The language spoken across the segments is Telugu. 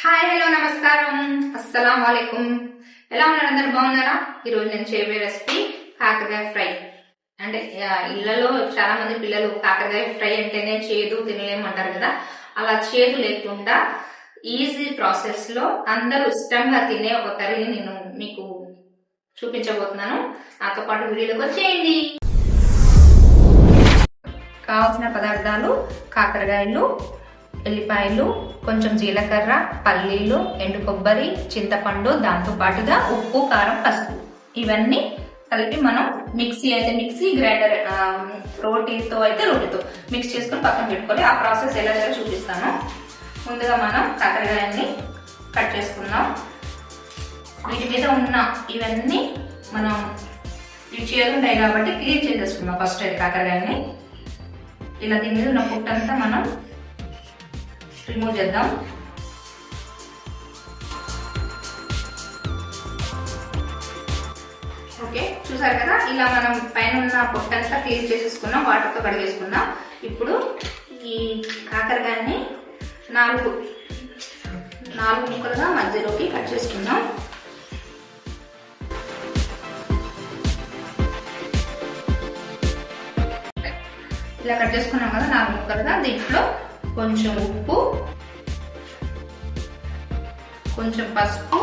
హాయ్ హలో నమస్కారం. అస్సలం వాలేకుం ఎలా ఉన్నారు అందరు? బాగున్నారా? ఈరోజు నేను చేయబోయే రెసిపీ కాకరకాయ ఫ్రై. అంటే ఇళ్ళలో చాలా మంది పిల్లలు కాకరకాయ ఫ్రై అంటేనే చేదు తినలేమంటారు కదా? అలా చేదు లేకుండా ఈజీ ప్రాసెస్లో అందరూ ఇష్టంగా తినే ఒక కర్రీని నేను మీకు చూపించబోతున్నాను. నాతో పాటు వీడియోలోకి వచ్చేయండి. కావాల్సిన పదార్థాలు కాకరకాయలు ఎల్లిపాయలు కొంచెం జీలకర్ర పల్లీలు ఎండు కొబ్బరి చింతపండు దాంతో పాటుగా ఉప్పు కారం పసుపు. ఇవన్నీ కలిపి మనం మిక్సీ అయితే మిక్సీ గ్రైండర్ రోటీతో అయితే రోటీతో మిక్స్ చేసుకొని పక్కన పెట్టుకోవాలి ఆ ప్రాసెస్ ఎలా ఎలా చూపిస్తాను. ముందుగా మనం కాకరకాయల్ని కట్ చేసుకుందాం. వీటి మీద ఉన్న ఇవన్నీ మనం ఇవి ఉంటాయి కాబట్టి క్లీన్ చేసేసుకుందాం ఫస్ట్ అయితే కాకరకాయని ఇలా దీని మీద ఉన్న పుట్టంతా మనం రిమూవ్ చేద్దాం. ఓకే చూసారు కదా? ఇలా మనం పైన ఉన్న పొట్టంతా క్లీన్ చేసేసుకున్నాం వాటర్తో కడిగేసుకున్నాం. ఇప్పుడు ఈ కాకరకాయని నాలుగు నాలుగు ముక్కలుగా మధ్యలోకి కట్ చేసుకుందాం. ఇలా కట్ చేసుకున్నాం కదా నాలుగు ముక్కలుగా దీంట్లో కొంచెం ఉప్పు కొంచెం పసుపు.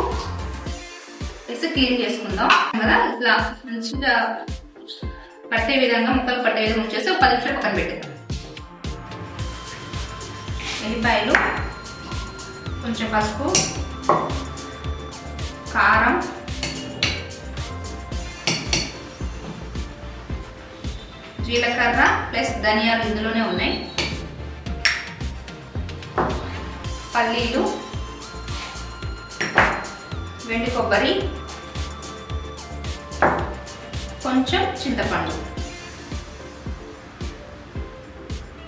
వేసి క్లీన్ చేసుకుందాం. కదా? ఇట్లా మంచిగా పట్టే విధంగా ముక్కలు పట్టే విధంగా ఉంచేసి ఒక పది నిమిషాలు పక్కన పెట్టుకుందాం. ఎల్లిపాయలు కొంచెం పసుపు కారం. జీలకర్ర ప్లస్ ధనియాలు ఇందులోనే ఉన్నాయి. పల్లీలు వెండి కొబ్బరి కొంచెం చింతపండు.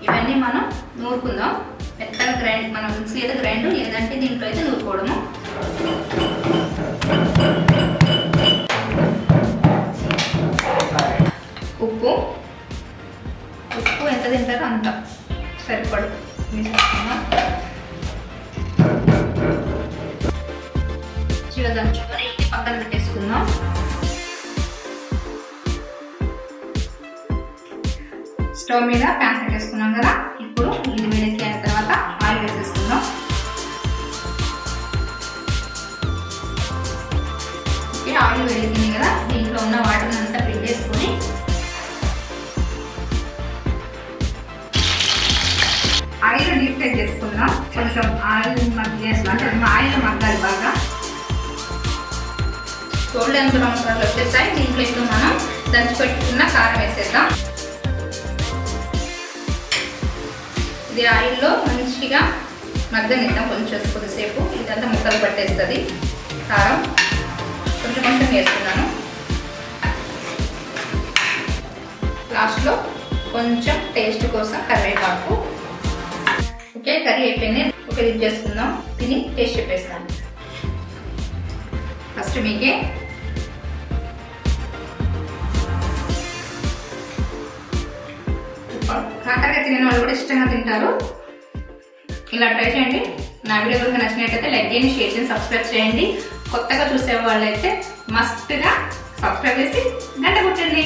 ఇవన్నీ మనం నూరుకుందాం. మెత్తగా గ్రైండ్ మనం మిక్సీ అయితే గ్రైండ్ లేదంటే దీంట్లో అయితే నూరుకోవడము. సరిపడు. మంచిగా దంచుకొని ఇది పక్కన పెట్టేసుకుందాం. స్టవ్ మీద ప్యాన్ పెట్టేసుకున్నాం కదా? ఇప్పుడు ఇది వేడెక్కి అయిన తర్వాత ఆయిల్ వేసేసుకుందాం. ఆయిల్ వేడెక్కింది కదా? దీంట్లో ఉన్న వాటర్ అంతా కొంచెం ఆయిల్ మగ్గేస్తాం అంటే ఆయిల్ మగ్గాలి బాగా. గోల్డెన్ బ్రౌన్ కలర్ వచ్చేసాయి దీంట్లో ఇప్పుడు మనం దంచి పెట్టుకున్న కారం వేసేద్దాం. ఇది ఆయిల్లో మంచిగా మగ్గనిద్దాం కొంచెం కొద్దిసేపు. ఇదంతా ముక్కలు పట్టేస్తుంది కారం. కొంచెం కొంచెం వేస్తున్నాను. లాస్ట్లో కొంచెం టేస్ట్ కోసం కరివేపాకు ఓకే కర్రీ అయిపోయింది. ఒక ఇది చేసుకుందాం. తిని టేస్ట్ చెప్పేస్తాను. ఫస్ట్ మీకే. కాకరకాయ తినే వాళ్ళు కూడా ఇష్టంగా తింటారు. ఇలా ట్రై చేయండి. నా వీడియో కనుక నచ్చినట్టయితే లైక్ చేయండి షేర్ చేయండి సబ్స్క్రైబ్ చేయండి. కొత్తగా చూసే వాళ్ళైతే మస్తుగా సబ్స్క్రైబ్ చేసి గంట కొట్టండి.